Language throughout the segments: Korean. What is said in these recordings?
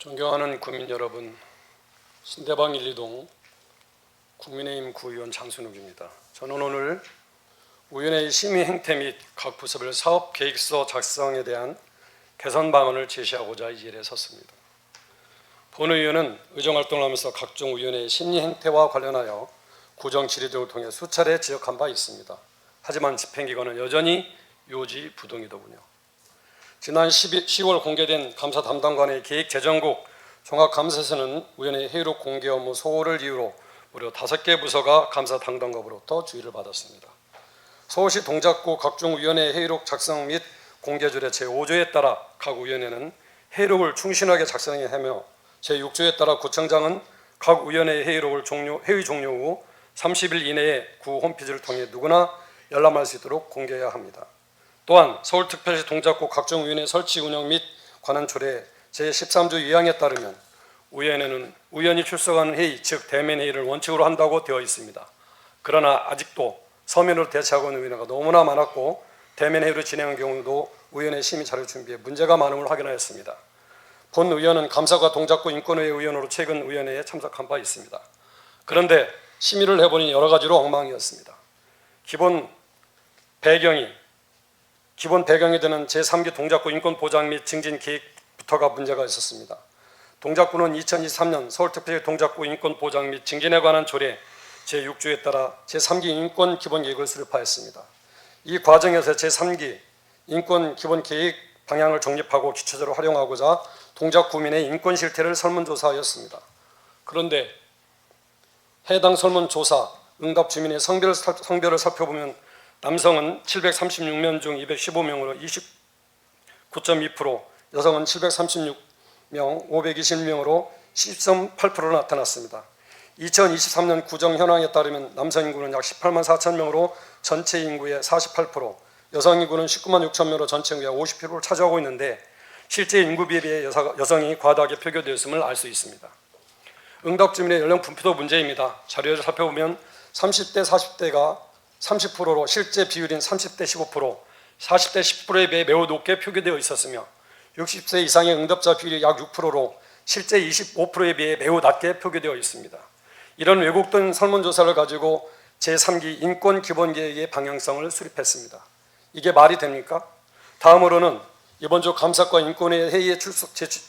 존경하는 국민 여러분, 신대방 1, 2동 국민의힘 구의원 장순욱입니다. 저는 오늘 의원의 심의 행태 및 각 부서별 사업 계획서 작성에 대한 개선 방안을 제시하고자 이 자리에 섰습니다. 본 의원은 의정 활동을 하면서 각종 의원의 심리 행태와 관련하여 구정 질의 등을 통해 수차례 지적한 바 있습니다. 하지만 집행기관은 여전히 요지 부동이더군요. 지난 12, 10월 공개된 감사 담당관의 계획 재정국 종합감사에서는 의원의 회의록 공개 업무 소홀을 이유로 무려 다섯 개 부서가 감사 담당관으로부터 주의를 받았습니다. 서울시 동작구 각종 위원회 회의록 작성 및 공개줄의 제5조에 따라 각 위원회는 회의록을 충실하게 작성해야 하며 제6조에 따라 구청장은 각 위원회 회의록을 종료, 회의 종료 후 30일 이내에 구 홈페이지를 통해 누구나 열람할 수 있도록 공개해야 합니다. 또한 서울특별시 동작구 각종 위원회 설치 운영 및 관한 조례 제13조 2항에 따르면 위원회는 위원이 출석하는 회의 즉 대면 회의를 원칙으로 한다고 되어 있습니다. 그러나 아직도 서면으로 대체하고 있는 위원회가 너무나 많았고 대면 회의로 진행한 경우도 위원회 심의 자료 준비에 문제가 많음을 확인하였습니다. 본 의원은 감사과 동작구 인권회의 의원으로 최근 위원회에 참석한 바 있습니다. 그런데 심의를 해보니 여러 가지로 엉망이었습니다. 기본 배경이 기본 배경이 되는 제3기 동작구 인권 보장 및 증진 계획부터가 문제가 있었습니다. 동작구는 2023년 서울특별시 동작구 인권 보장 및 증진에 관한 조례 제6조에 따라 제3기 인권 기본 계획을 수립하였습니다. 이 과정에서 제3기 인권 기본 계획 방향을 정립하고 기초제로 활용하고자 동작 구민의 인권 실태를 설문조사하였습니다. 그런데 해당 설문조사 응답 주민의 성별, 성별을 살펴보면 남성은 736명 중 215명으로 29.2%, 여성은 736명 521명으로 10.8% 나타났습니다. 2023년 구정 현황에 따르면 남성 인구는 약 18만 4천 명으로 전체 인구의 48%, 여성 인구는 19만 6천 명으로 전체 인구의 50%를 차지하고 있는데 실제 인구 비에 여사, 여성이 과다하게 표기되었음을 알 수 있습니다. 응답 주민의 연령 분포도 문제입니다. 자료를 살펴보면 30대 40대가 30%로 실제 비율인 30대 15%, 40대 10%에 비해 매우 높게 표기되어 있었으며 60세 이상의 응답자 비율이 약 6%로 실제 25%에 비해 매우 낮게 표기되어 있습니다. 이런 왜곡된 설문조사를 가지고 제3기 인권기본계획의 방향성을 수립했습니다. 이게 말이 됩니까? 다음으로는 이번 주 감사과 인권회 회의에 출석 제출,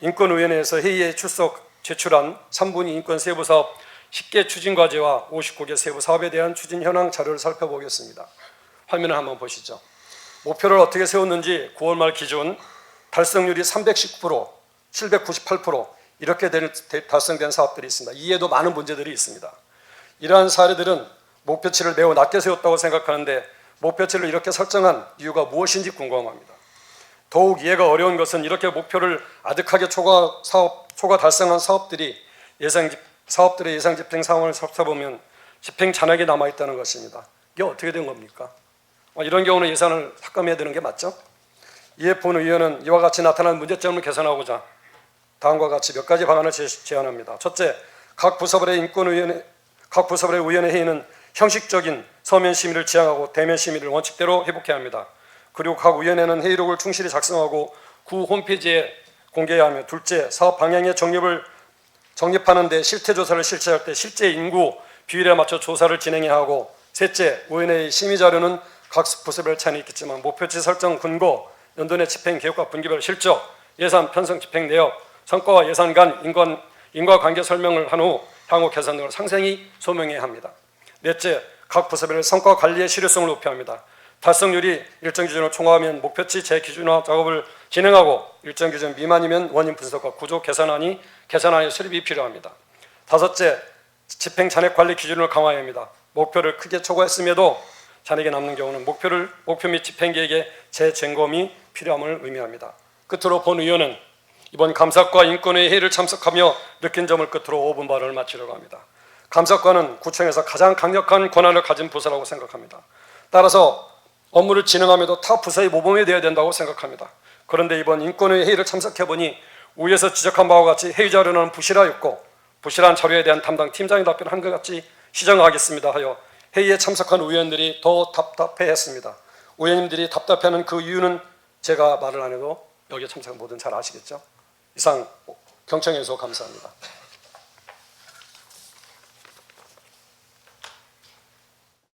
인권위원회에서 회의에 출석 제출한 3분위 인권 세부 사업 10개 추진 과제와 59개 세부 사업에 대한 추진 현황 자료를 살펴보겠습니다. 화면을 한번 보시죠. 목표를 어떻게 세웠는지 9월 말 기준 달성률이 319%, 798% 이렇게 될- 대- 달성된 사업들이 있습니다. 이에도 많은 문제들이 있습니다. 이러한 사례들은 목표치를 매우 낮게 세웠다고 생각하는데 목표치를 이렇게 설정한 이유가 무엇인지 궁금합니다. 더욱 이해가 어려운 것은 이렇게 목표를 아득하게 초과 사업 초과 달성한 사업들이 예상 집- 사업들의 예상 집행 상황을 살펴보면 집행 잔액이 남아 있다는 것입니다. 이게 어떻게 된 겁니까? 어, 이런 경우는 예산을 삭감해야 되는 게 맞죠? 이에 본 의원은 이와 같이 나타난 문제점을 개선하고자 다음과 같이 몇 가지 방안을 제- 제안합니다. 첫째, 각 부서별의 인권위원회, 각 부서별의 위원회 회의는 형식적인 서면 심의를 지향하고 대면 심의를 원칙대로 회복해야 합니다. 그리고 각 위원회는 회의록을 충실히 작성하고 구 홈페이지에 공개해야 하며 둘째, 사업 방향의 정립을 정립하는 데 실태 조사를 실시할 때 실제 인구 비율에 맞춰 조사를 진행해야 하고 셋째, 위원회의 심의 자료는 각 부서별 차이는 있겠지만 목표치 설정 근거, 연도 내 집행 계획과 분기별 실적, 예산 편성 집행 내역, 성과와 예산 간 인권 인과관계 설명을 한 후 향후 개선 등을 상세히 소명해야 합니다. 넷째, 각 부서별 성과 관리의 실효성을 높여야 합니다. 달성률이 일정 기준으로 총합하면 목표치 재기준화 작업을 진행하고 일정 기준 미만이면 원인 분석과 구조 개선안이 개선안의 수립이 필요합니다. 다섯째, 집행 잔액 관리 기준을 강화해야 합니다. 목표를 크게 초과했음에도 잔액이 남는 경우는 목표를 목표 및 집행 계획의 재점검이 필요함을 의미합니다. 끝으로 본 의원은 이번 감사과 인권회 회의를 참석하며 느낀 점을 끝으로 5분 발언을 마치려고 합니다. 감사과는 구청에서 가장 강력한 권한을 가진 부서라고 생각합니다. 따라서 업무를 진행하면도 타 부서의 모범이 되어야 된다고 생각합니다. 그런데 이번 인권회 회의를 참석해 보니 위에서 지적한 바와 같이 회의 자료는 부실하였고 부실한 자료에 대한 담당 팀장의 답변 한 것 같이 시정하겠습니다 하여 회의에 참석한 의원들이 더 답답해했습니다. 의원님들이 답답해하는 그 이유는 제가 말을 안 해도 여기에 참석한 모든 잘 아시겠죠? 이상 경청해 주셔서 감사합니다.